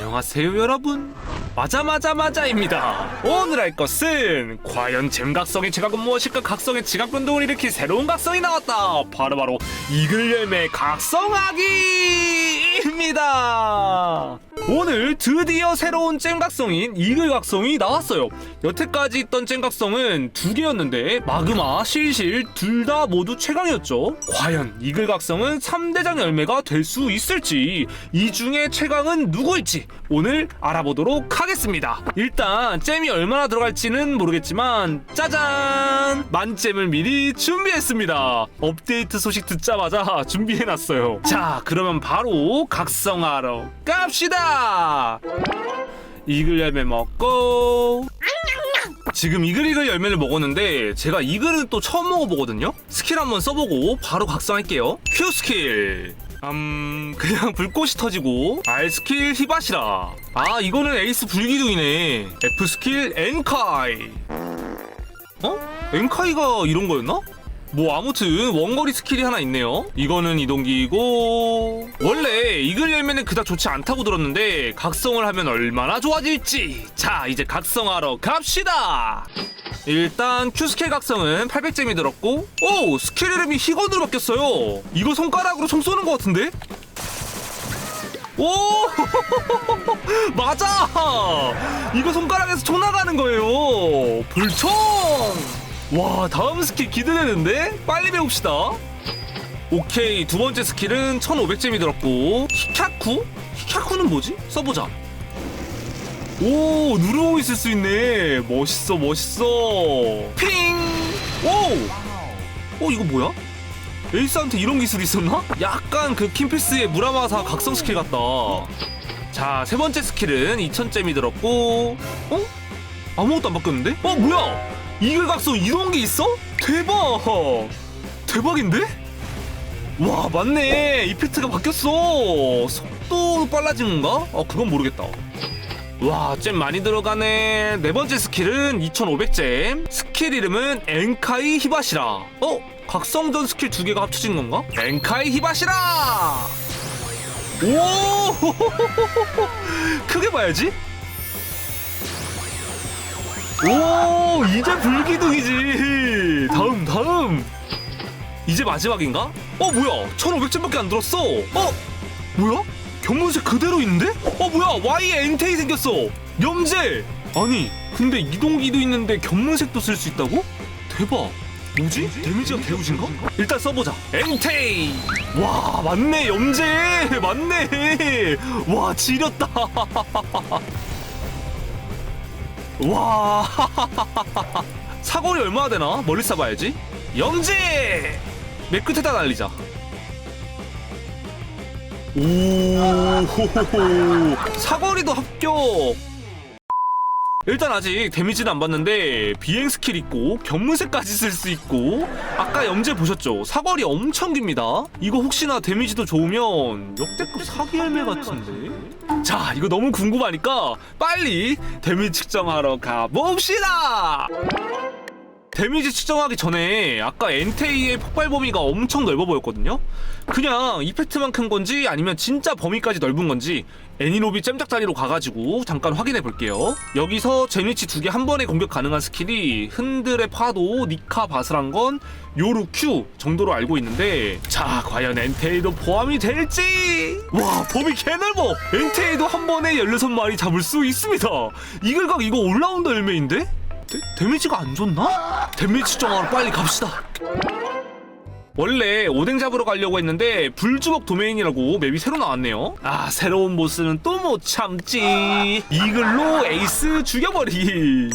안녕하세요 여러분. 맞아 맞아 맞아입니다. 오늘 할 것은 과연 잼각성의 지각은 무엇일까? 각성의 지각 변동을 일으킨 새로운 각성이 나왔다. 바로바로 이글 열매 각성하기입니다 오늘 드디어 새로운 잼각성인 이글 각성이 나왔어요. 여태까지 있던 잼각성은 두 개였는데 마그마, 실실 둘 다 모두 최강이었죠. 과연 이글 각성은 3대장 열매가 될 수 있을지 이 중에 최강은 누구일지 오늘 알아보도록 하겠습니다 일단 잼이 얼마나 들어갈지는 모르겠지만 짜잔! 만잼을 미리 준비했습니다. 업데이트 소식 듣자마자 준비해놨어요. 자 그러면 바로 각성하러 갑시다! 이글 열매 먹고. 지금 이글이글 열매를 먹었는데 제가 이글은 또 처음 먹어보거든요? 스킬 한번 써보고 바로 각성할게요. Q 스킬 음 그냥 불꽃이 터지고 R 스킬 히바시라 아 이거는 에이스 불기둥이네 F 스킬 엔카이 어? 엔카이가 이런 거였나? 뭐 아무튼 원거리 스킬이 하나 있네요. 이거는 이동기이고 원래 이글 열매는 그닥 좋지 않다고 들었는데 각성을 하면 얼마나 좋아질지. 자 이제 각성하러 갑시다! 일단 스킬 각성은 800잼이 들었고 오 스킬 이름이 희건으로 바뀌었어요. 이거 손가락으로 총 쏘는 것 같은데? 오! 맞아! 이거 손가락에서 총 나가는 거예요. 불총 와 다음 스킬 기대되는데 빨리 배웁시다 오케이 두 번째 스킬은 1500잼이 들었고 히카쿠? 히카쿠는 뭐지? 써보자 오 누르고 있을 수 있네 멋있어 멋있어 핑! 오! 어 이거 뭐야? 에이스한테 이런 기술이 있었나? 약간 그 킴피스의 무라마사 각성 스킬 같다 자 세 번째 스킬은 2000잼이 들었고 어? 아무것도 안 바뀌었는데? 어 뭐야? 이글 각성 이런 게 있어? 대박! 대박인데? 와 맞네 이펙트가 바뀌었어 속도 빨라진 건가? 어 그건 모르겠다 와, 잼 많이 들어가네. 네 번째 스킬은 2500잼. 스킬 이름은 엔카이 히바시라. 어? 각성전 스킬 두 개가 합쳐진 건가? 엔카이 히바시라! 오! 크게 봐야지. 오, 이제 불기둥이지. 다음, 다음. 이제 마지막인가? 어, 뭐야? 1500잼밖에 안 들었어. 어? 뭐야? 견문색 그대로 있는데? 어 뭐야 Y에 엔테이 생겼어 염제 아니 근데 이동기도 있는데 견문색도 쓸 수 있다고? 대박 뭐지? 데미지가 개우진가? 일단 써보자 엔테이 와 맞네 염제 맞네 와 지렸다 와. 사거리 얼마나 되나? 멀리 쏴봐야지. 염제 맨 끝에다 날리자. 오 사거리도 합격 일단 아직 데미지는 안 받는데 비행 스킬 있고 견문색까지 쓸 수 있고 아까 염제 보셨죠? 사거리 엄청 깁니다. 이거 혹시나 데미지도 좋으면 역대급 사기 열매 같은데? 자 이거 너무 궁금하니까 빨리 데미지 측정하러 가봅시다 데미지 측정하기 전에 아까 엔테이의 폭발 범위가 엄청 넓어 보였거든요? 그냥 이펙트만 큰 건지 아니면 진짜 범위까지 넓은 건지 애니로비 잼작다리로 가가지고 잠깐 확인해 볼게요. 여기서 제니치 두 개 한 번에 공격 가능한 스킬이 흔들의 파도, 니카 바스란 건 요루 Q 정도로 알고 있는데 자 과연 엔테이도 포함이 될지 와 범위 개넓어 엔테이도 한 번에 16마리 잡을 수 있습니다 이글각 이거 올라운더 열매인데? 데, 데미지가 안 좋나? 데미지 정하러 빨리 갑시다. 원래 오뎅 잡으러 가려고 했는데 불주먹 도메인이라고 맵이 새로 나왔네요. 아 새로운 보스는 또 못 참지. 이글로 에이스 죽여버리.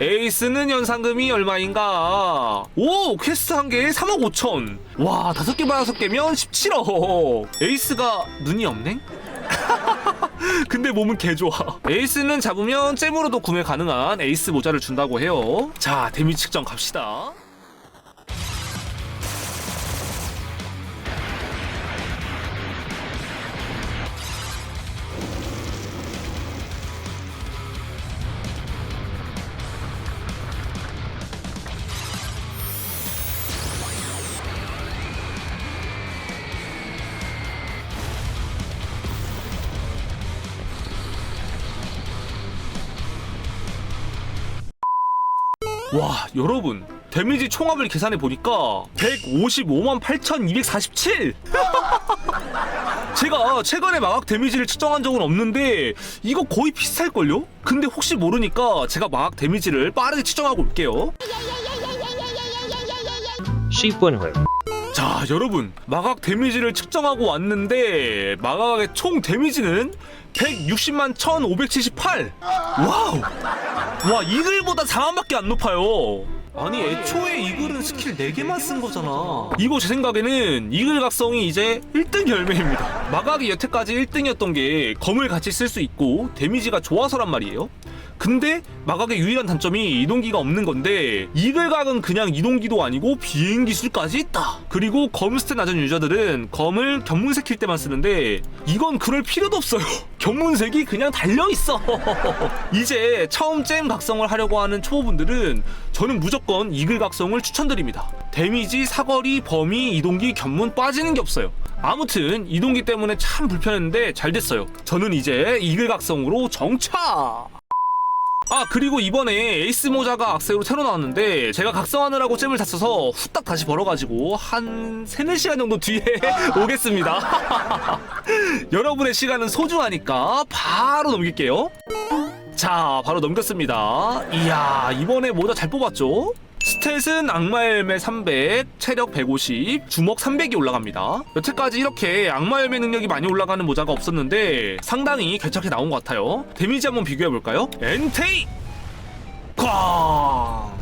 에이스는 연상금이 얼마인가? 오 퀘스트 한 개에 3억 5천. 와 다섯 개 받아서 깨면 17억. 에이스가 눈이 없네? 근데 몸은 개 좋아. 에이스는 잡으면 잼으로도 구매 가능한 에이스 모자를 준다고 해요. 자, 데미지 측정 갑시다. 와 여러분. 데미지 총합을 계산해 보니까 155만 8,247 제가 최근에 마각 데미지를 측정한 적은 없는데 이거 거의 비슷할걸요? 근데 혹시 모르니까 제가 마각 데미지를 빠르게 측정하고 올게요. Sheepwinhood. 자 여러분. 마각 데미지를 측정하고 왔는데 마각의 총 데미지는 160만 1578 와우 와 이글보다 4만밖에 안 높아요. 아니 애초에 이글은 스킬 4개만 쓴 거잖아. 이거 제 생각에는 이글 각성이 이제 1등 열매입니다. 마각이 여태까지 1등이었던 게 검을 같이 쓸 수 있고 데미지가 좋아서란 말이에요 근데 마각의 유일한 단점이 이동기가 없는 건데 이글각은 그냥 이동기도 아니고 비행 기술까지 있다. 그리고 검 스탯 낮은 유저들은 검을 견문색 킬 때만 쓰는데 이건 그럴 필요도 없어요. 견문색이 그냥 달려 있어. 이제 처음 잼 각성을 하려고 하는 초보분들은 저는 무조건 이글 각성을 추천드립니다. 데미지, 사거리, 범위, 이동기, 견문 빠지는 게 없어요. 아무튼 이동기 때문에 참 불편했는데 잘 됐어요. 저는 이제 이글 각성으로 정차. 아 그리고 이번에 에이스 모자가 악세로 새로 나왔는데 제가 각성하느라고 잼을 다 써서 후딱 다시 벌어가지고 한 3, 4시간 정도 뒤에 오겠습니다. 여러분의 시간은 소중하니까 바로 넘길게요. 자 바로 넘겼습니다. 이야 이번에 모자 잘 뽑았죠? 스탯은 악마열매 300, 체력 150, 주먹 300이 올라갑니다. 여태까지 이렇게 악마열매 능력이 많이 올라가는 모자가 없었는데 상당히 괜찮게 나온 것 같아요. 데미지 한번 비교해볼까요? 엔테이! 쾅!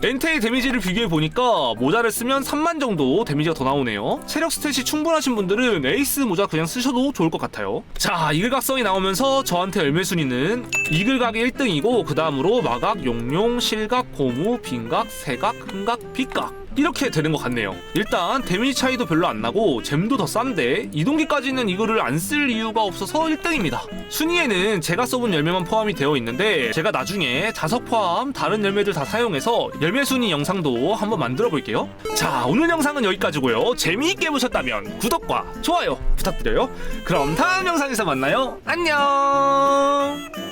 엔테이 데미지를 비교해 보니까 모자를 쓰면 3만 정도 데미지가 더 나오네요. 체력 스탯이 충분하신 분들은 에이스 모자 그냥 쓰셔도 좋을 것 같아요. 자, 이글각성이 나오면서 저한테 열매 순위는 이글각이 1등이고 그 다음으로 마각, 용용, 실각, 고무, 빈각, 세각, 흥각, 빗각 이렇게 되는 것 같네요. 일단 데미지 차이도 별로 안 나고 잼도 더 싼데 이동기까지는 이거를 안 쓸 이유가 없어서 1등입니다. 순위에는 제가 써본 열매만 포함이 되어 있는데 제가 나중에 자석 포함 다른 열매들 다 사용해서 열매 순위 영상도 한번 만들어 볼게요. 자 오늘 영상은 여기까지고요. 재미있게 보셨다면 구독과 좋아요 부탁드려요. 그럼 다음 영상에서 만나요. 안녕.